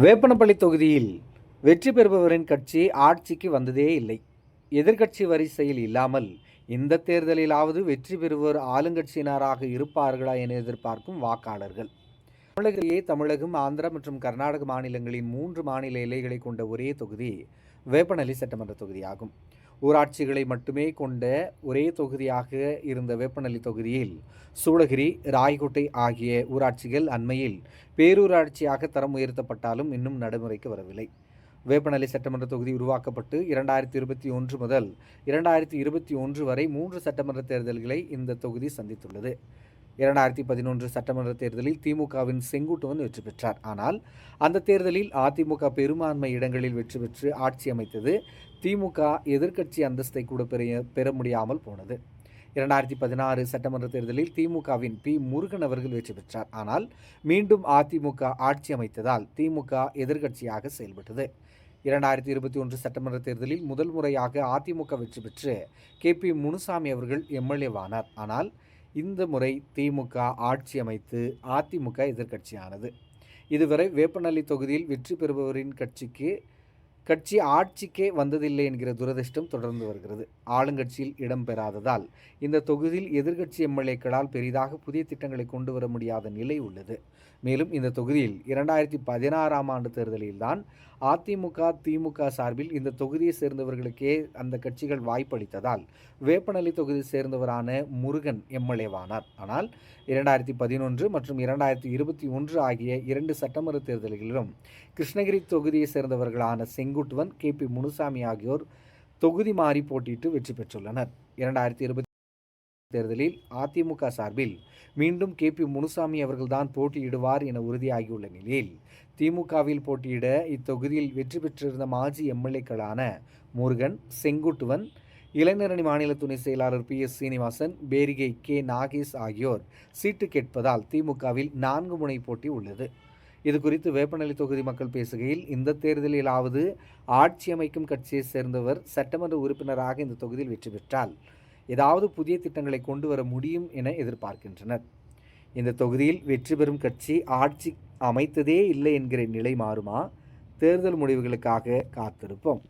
வேப்பனப்பள்ளி தொகுதியில் வெற்றி பெறுபவரின் கட்சி ஆட்சிக்கு வந்ததே இல்லை. எதிர்க்கட்சி வரிசையில் இல்லாமல் இந்த தேர்தலிலாவது வெற்றி பெறுவோர் ஆளுங்கட்சியினராக இருப்பார்களா என எதிர்பார்க்கும் வாக்காளர்கள். தமிழகத்திலேயே தமிழகம் ஆந்திரா மற்றும் கர்நாடக மாநிலங்களின் மூன்று மாநில எல்லைகளை கொண்ட ஒரே தொகுதி வேப்பனள்ளி சட்டமன்ற தொகுதியாகும். ஊராட்சிகளை மட்டுமே கொண்ட ஒரே தொகுதியாக இருந்த வேப்பநல்லி தொகுதியில் சூளகிரி ராய்கோட்டை ஆகிய ஊராட்சிகள் அண்மையில் பேரூராட்சியாக தரம் உயர்த்தப்பட்டாலும் இன்னும் நடைமுறைக்கு வரவில்லை. வேப்பநல்லி சட்டமன்ற தொகுதி உருவாக்கப்பட்டு இரண்டாயிரத்தி இருபத்தி ஒன்று முதல் இரண்டாயிரத்தி இருபத்தி ஒன்று வரை மூன்று சட்டமன்ற தேர்தல்களை இந்த தொகுதி சந்தித்துள்ளது. இரண்டாயிரத்தி பதினொன்று சட்டமன்ற தேர்தலில் திமுகவின் செங்குட்டுவன் வெற்றி பெற்றார். ஆனால் அந்த தேர்தலில் அதிமுக பெரும்பான்மை இடங்களில் வெற்றி பெற்று ஆட்சி அமைத்தது திமுக எதிர்க்கட்சி அந்தஸ்தை கூட பெற பெற முடியாமல் போனது. இரண்டாயிரத்தி பதினாறு சட்டமன்ற தேர்தலில் திமுகவின் பி. முருகன் அவர்கள் வெற்றி பெற்றார். ஆனால் மீண்டும் அதிமுக ஆட்சி அமைத்ததால் திமுக எதிர்க்கட்சியாக செயல்பட்டது. இரண்டாயிரத்தி இருபத்தி ஒன்று சட்டமன்ற தேர்தலில் முதல் முறையாக அதிமுக வெற்றி பெற்று கே. பி. முனுசாமி அவர்கள் எம்எல்ஏவானார் ஆனால் இந்த முறை திமுக ஆட்சி அமைத்து அதிமுக எதிர்க்கட்சியானது. இதுவரை வேப்பநல்லி தொகுதியில் வெற்றி பெறுபவரின் கட்சிக்கு கட்சி ஆட்சிக்கே வந்ததில்லை என்கிற துரதிர்ஷ்டம் தொடர்ந்து வருகிறது. ஆளுங்கட்சியில் இடம்பெறாததால் இந்த தொகுதியில் எதிர்க்கட்சி எம்எல்ஏக்களால் பெரிதாக புதிய திட்டங்களை கொண்டு வர முடியாத நிலை உள்ளது. மேலும் இந்த தொகுதியில் இரண்டாயிரத்தி பதினாறாம் ஆண்டு தேர்தலில்தான் அதிமுக திமுக சார்பில் இந்த தொகுதியை சேர்ந்தவர்களுக்கே அந்த கட்சிகள் வாய்ப்பளித்ததால் வேப்பநல்லி தொகுதியை சேர்ந்தவரான முருகன் எம்எல்ஏவானார். ஆனால் இரண்டாயிரத்தி பதினொன்று மற்றும் இரண்டாயிரத்தி இருபத்தி ஒன்று ஆகிய இரண்டு சட்டமன்ற தேர்தல்களிலும் கிருஷ்ணகிரி தொகுதியை சேர்ந்தவர்களான செங் செங்குட்டுவன் கே. பி. முனுசாமி ஆகியோர் தொகுதி மாறி போட்டியிட்டு வெற்றி பெற்றுள்ளனர். இரண்டாயிரத்தி இருபத்தி தேர்தலில் அதிமுக சார்பில் மீண்டும் கே. பி. முனுசாமி அவர்கள்தான் போட்டியிடுவார் என உறுதியாகியுள்ள நிலையில் திமுகவில் போட்டியிட இத்தொகுதியில் வெற்றி பெற்றிருந்த மாஜி எம்எல்ஏக்களான முருகன் செங்குட்டுவன் இளைஞரணி மாநில துணை செயலாளர் P. S. Srinivasan Perigai K. Nagesh ஆகியோர் சீட்டு கேட்பதால் திமுகவில் நான்கு முனை போட்டி உள்ளது. இது குறித்து வேப்பநிலை தொகுதி மக்கள் பேசுகையில் இந்த தேர்தலிலாவது ஆட்சி அமைக்கும் கட்சியை சேர்ந்தவர் சட்டமன்ற உறுப்பினராக இந்த தொகுதியில் வெற்றி பெற்றால் ஏதாவது புதிய திட்டங்களை கொண்டு வர முடியும் என எதிர்பார்க்கின்றனர். இந்த தொகுதியில் வெற்றி பெறும் கட்சி ஆட்சி அமைத்ததே இல்லை என்கிற நிலை மாறுமா? தேர்தல் முடிவுகளுக்காக காத்திருப்போம்.